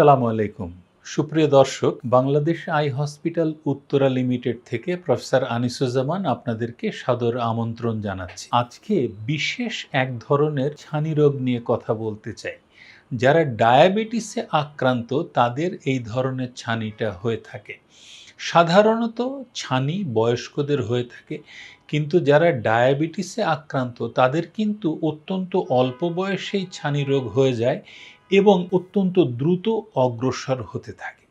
আসসালামু আলাইকুম। সুপ্রিয় দর্শক, Bangladesh eye hospital Uttara limited থেকে প্রফেসর আনিসুজ্জামান আপনাদেরকে সাদর আমন্ত্রণ জানাচ্ছি। আজকে বিশেষ এক ধরনের ছানি রোগ নিয়ে কথা বলতে চাই। যারা ডায়াবেটিসে আক্রান্ত, তাদের এই ধরনের ছানিটা হয়ে থাকে। সাধারণত ছানি বয়স্কদের হয়ে থাকে, কিন্তু যারা ডায়াবেটিসে আক্রান্ত, তাদের কিন্তু অত্যন্ত অল্প বয়সেই ছানি রোগ হয়ে যায়। এবং অত্যন্ত দ্রুত অগ্রসর হতে থাকে।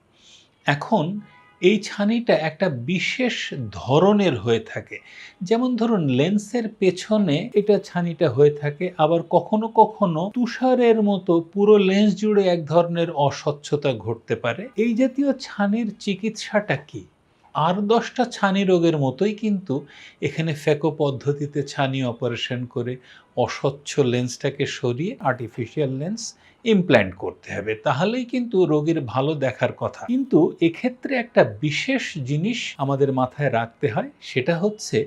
এখন এই ছানিটা একটা বিশেষ ধরনের হয়ে থাকে। যেমন ধরুন, লেন্সের পেছনে এটা ছানিটা হয়ে থাকে, আবার কখনো কখনো তুষারের মতো পুরো লেন্স জুড়ে এক ধরনের অস্বচ্ছতা ঘটতে পারে। এই জাতীয় ছানির চিকিৎসাটা কি? আর দশটা ছানি রোগের মতোই কিন্তু এখানে ফ্যাকো পদ্ধতিতে ছানি অপারেশন করে অস্বচ্ছ লেন্সটাকে সরিয়ে আর্টিফিশিয়াল লেন্স ইমপ্ল্যান্ট করতে হবে। তাহলেই কিন্তু রোগীর ভালো দেখার কথা। কিন্তু এক্ষেত্রে একটা বিশেষ জিনিস আমাদের মাথায় রাখতে হয়, সেটা হচ্ছে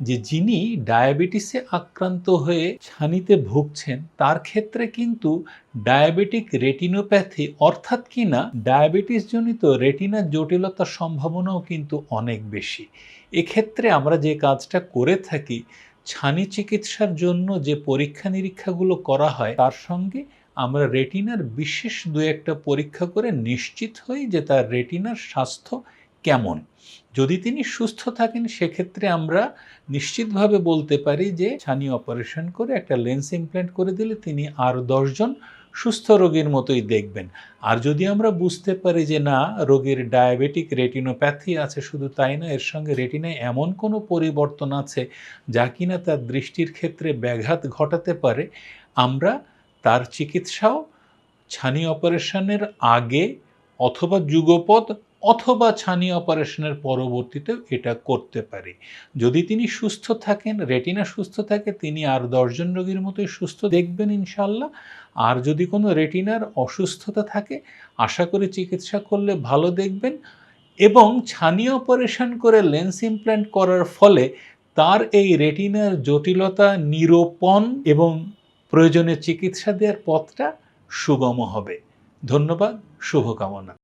যে যিনি ডায়াবেটিসে আক্রান্ত হয়ে ছানিতে ভুগছেন, তার ক্ষেত্রে কিন্তু ডায়াবেটিক রেটিনোপ্যাথি, অর্থাৎ কিনা ডায়াবেটিস জনিত রেটিনার জটিলতার সম্ভাবনাও কিন্তু অনেক বেশি। এক্ষেত্রে আমরা যে কাজটা করে থাকি, ছানি চিকিৎসার জন্য যে পরীক্ষা নিরীক্ষাগুলো করা হয়, তার সঙ্গে আমরা রেটিনার বিশেষ দু একটা পরীক্ষা করে নিশ্চিত হই যে তার রেটিনার স্বাস্থ্য কেমন? যদি তিনি সুস্থ থাকেন, সেক্ষেত্রে আমরা নিশ্চিতভাবে বলতে পারি যে, ছানি অপারেশন করে একটা লেন্স ইমপ্ল্যান্ট করে দিলে তিনি আর দশজন সুস্থ রোগীর মতোই দেখবেন। আর যদি আমরা বুঝতে পারি যে, না, রোগীর ডায়াবেটিক রেটিনোপ্যাথি আছে, শুধু তাই না, এর সঙ্গে রেটিনায় এমন কোনো পরিবর্তন আছে যা কিনা তার দৃষ্টির ক্ষেত্রে ব্যাঘাত ঘটাতে পারে, আমরা তার চিকিৎসাও ছানি অপারেশনের আগে অথবা যুগপৎ অথবা ছানি অপারেশনের পরবর্তীতেও এটা করতে পারি। যদি তিনি সুস্থ থাকেন, রেটিনা সুস্থ থাকে, তিনি আর দশজন রোগীর মতোই সুস্থ দেখবেন ইনশাল্লাহ আর যদি কোনো রেটিনার অসুস্থতা থাকে, আশা করি চিকিৎসা করলে ভালো দেখবেন। এবং ছানি অপারেশন করে লেন্স ইমপ্ল্যান্ট করার ফলে তার এই রেটিনার জটিলতা নিরূপণ এবং প্রয়োজনে চিকিৎসা দেওয়ার পথটা সুগম হবে। ধন্যবাদ, শুভকামনা।